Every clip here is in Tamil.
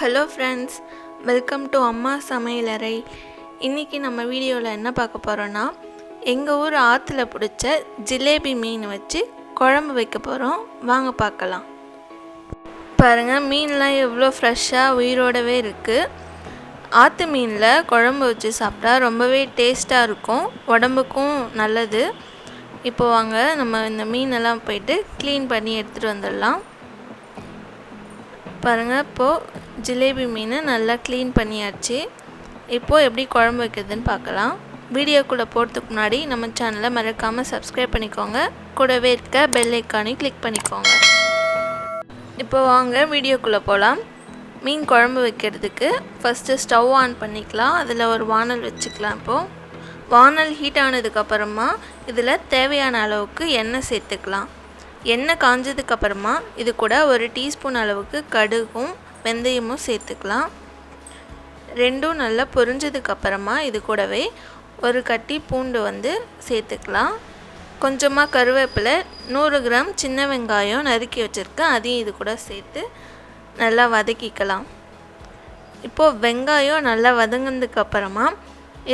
ஹலோ ஃப்ரெண்ட்ஸ் வெல்கம் டு அம்மா சமையலறை இன்றைக்கி நம்ம வீடியோவில் என்ன பார்க்க போகிறோன்னா எங்கள் ஊர் ஆற்றுல பிடிச்ச ஜிலேபி மீன் வச்சு குழம்பு வைக்க போகிறோம் வாங்க பார்க்கலாம். பாருங்கள் மீன்லாம் எவ்வளோ ஃப்ரெஷ்ஷாக உயிரோடவே இருக்குது ஆற்று மீனில் குழம்பு வச்சு சாப்பிட்டா ரொம்பவே டேஸ்ட்டாக இருக்கும். உடம்புக்கும் நல்லது. இப்போ வாங்க நம்ம இந்த மீனெல்லாம் போயிட்டு க்ளீன் பண்ணி எடுத்துகிட்டு வந்துடலாம். பாருங்கள் இப்போது ஜிலேபி மீன் நல்லா க்ளீன் பண்ணியாச்சு. இப்போது எப்படி குழம்பு வைக்கிறதுன்னு பார்க்கலாம். வீடியோக்குள்ளே போகிறதுக்கு முன்னாடி நம்ம சேனலை மறக்காமல் சப்ஸ்கிரைப் பண்ணிக்கோங்க. கூடவே இருக்க பெல் ஐக்கானையும் கிளிக் பண்ணிக்கோங்க. இப்போ வாங்க வீடியோக்குள்ளே போகலாம் மீன் குழம்பு வைக்கிறதுக்கு ஃபஸ்ட்டு ஸ்டவ் ஆன் பண்ணிக்கலாம். அதில் ஒரு வானல் வச்சுக்கலாம் இப்போது வானல் ஹீட் ஆனதுக்கப்புறமா இதில் தேவையான அளவுக்கு எண்ணெய் சேர்த்துக்கலாம். எண்ணெய் காஞ்சதுக்கப்புறமா இது கூட ஒரு டீஸ்பூன் அளவுக்கு கடுகும் வெந்தயமும் சேர்த்துக்கலாம். ரெண்டும் நல்லா பொரிஞ்சதுக்கப்புறமா இது கூடவே ஒரு கட்டி பூண்டு வந்து சேர்த்துக்கலாம். கொஞ்சமாக கருவேப்பிலை நூறு கிராம் சின்ன வெங்காயம் நறுக்கி வச்சுருக்கேன் அதையும் இது கூட சேர்த்து நல்லா வதக்கிக்கலாம். இப்போது வெங்காயம் நல்லா வதங்கினதுக்கப்புறமா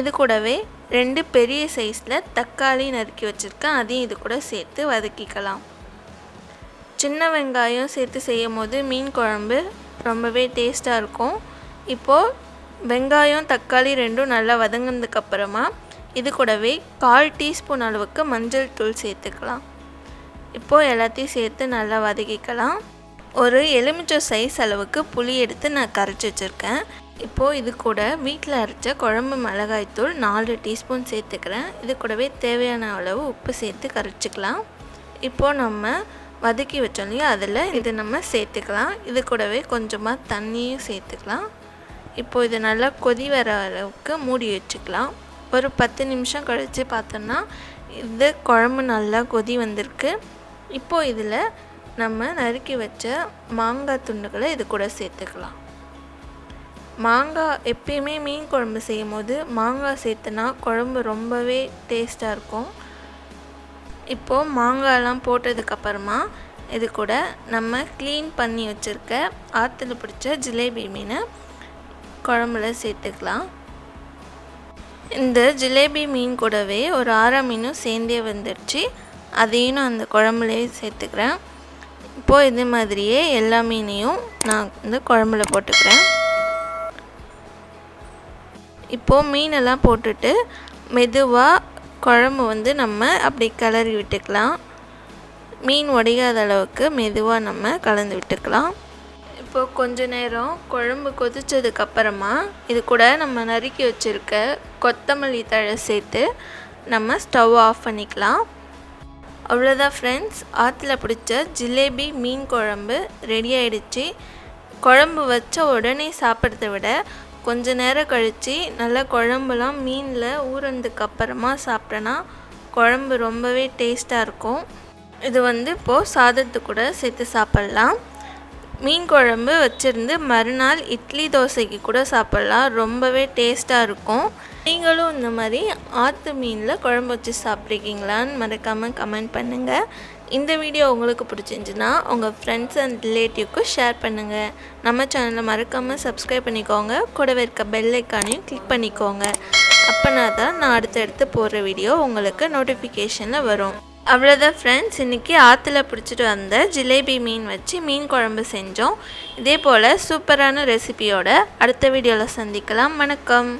இது கூடவே ரெண்டு பெரிய சைஸில் தக்காளி நறுக்கி வச்சுருக்கேன் அதையும் இது கூட சேர்த்து வதக்கிக்கலாம். சின்ன வெங்காயம் சேர்த்து செய்யும் போது மீன் குழம்பு ரொம்பவே டேஸ்ட்டாக இருக்கும். இப்போது வெங்காயம் தக்காளி ரெண்டும் நல்லா வதங்கினதுக்கப்புறமா இது கூடவே கால் டீஸ்பூன் அளவுக்கு மஞ்சள் தூள் சேர்த்துக்கலாம். இப்போது எல்லாத்தையும் சேர்த்து நல்லா வதக்கிக்கலாம். ஒரு எலுமிச்சை சைஸ் அளவுக்கு புளி எடுத்து நான் கரைச்சி வச்சுருக்கேன். இப்போது இது கூட வீட்டில் அரைச்ச குழம்பு மிளகாய்த்தூள் நாலு டீஸ்பூன் சேர்த்துக்கிறேன். இது கூடவே தேவையான அளவு உப்பு சேர்த்து கரைச்சிக்கலாம். இப்போது நம்ம வதக்கி வச்சோம் இல்லையா? அதில் இது நம்ம சேர்த்துக்கலாம். இது கூடவே கொஞ்சமாக தண்ணியும் சேர்த்துக்கலாம். இப்போது இது நல்லா கொதி வர அளவுக்கு மூடி வச்சுக்கலாம். ஒரு பத்து நிமிஷம் கழித்து பார்த்தோன்னா இது குழம்பு நல்லா கொதி வந்திருக்கு. இப்போது இதில் நம்ம நறுக்கி வச்ச மாங்காய் துண்டுகளை இது கூட சேர்த்துக்கலாம். மாங்காய் எப்பயுமே மீன் குழம்பு செய்யும் போது மாங்காய் சேர்த்துனா குழம்பு ரொம்பவே டேஸ்ட்டாக இருக்கும். இப்போது மாங்காயெல்லாம் போட்டதுக்கப்புறமா இது கூட நம்ம க்ளீன் பண்ணி வச்சுருக்க ஆற்றுல பிடிச்ச ஜிலேபி மீனை குழம்புல சேர்த்துக்கலாம். இந்த ஜிலேபி மீன் கூடவே ஒரு ஆரா மீனும் சேர்ந்தே வந்துடுச்சு. அதையும் நான் அந்த குழம்புலேயே சேர்த்துக்கிறேன். இப்போது இது மாதிரியே எல்லா மீனையும் நான் வந்து குழம்புல போட்டுக்கிறேன். இப்போது மீனெல்லாம் போட்டுட்டு மெதுவாக குழம்பு வந்து நம்ம அப்படி கிளறி விட்டுக்கலாம். மீன் உடையாத அளவுக்கு மெதுவாக நம்ம கலந்து விட்டுக்கலாம். இப்போது கொஞ்ச நேரம் குழம்பு கொதித்ததுக்கப்புறமா இது கூட நம்ம நறுக்கி வச்சுருக்க கொத்தமல்லி தழை சேர்த்து நம்ம ஸ்டவ் ஆஃப் பண்ணிக்கலாம். அவ்வளோதான் ஃப்ரெண்ட்ஸ் ஆற்றுல பிடிச்ச ஜிலேபி மீன் குழம்பு ரெடி ஆயிடுச்சு. குழம்பு வச்ச உடனே சாப்பிட்றத விட கொஞ்ச நேரம் கழித்து நல்லா குழம்புலாம் மீனில் ஊறினதுக்கு அப்புறமா சாப்பிட்டோன்னா குழம்பு ரொம்பவே டேஸ்ட்டாக இருக்கும். இது வந்து இப்போது சாதத்து கூட சேர்த்து சாப்பிட்லாம். மீன் குழம்பு வச்சுருந்து மறுநாள் இட்லி தோசைக்கு கூட சாப்பிட்லாம். ரொம்பவே டேஸ்ட்டாக இருக்கும். நீங்களும் இந்த மாதிரி ஆற்று மீனில் குழம்பு வச்சு சாப்பிட்ருக்கீங்களான்னு மறக்காமல் கமெண்ட் பண்ணுங்கள் இந்த வீடியோ உங்களுக்கு பிடிச்சிருந்துச்சுன்னா உங்கள் ஃப்ரெண்ட்ஸ் அண்ட் ரிலேட்டிவ்க்கு ஷேர் பண்ணுங்கள் நம்ம சேனலை மறக்காமல் சப்ஸ்கிரைப் பண்ணிக்கோங்க. கூடவே இருக்க பெல் ஐக்கானையும் கிளிக் பண்ணிக்கோங்க. அப்போனா தான் நான் அடுத்தடுத்து போடுற வீடியோ உங்களுக்கு நோட்டிஃபிகேஷனில் வரும். அவ்வளோதான் ஃப்ரெண்ட்ஸ் இன்றைக்கி ஆற்றுல பிடிச்சிட்டு வந்த ஜிலேபி மீன் வச்சு மீன் குழம்பு செஞ்சோம். இதே போல் சூப்பரான ரெசிபியோட அடுத்த வீடியோவில் சந்திக்கலாம். வணக்கம்.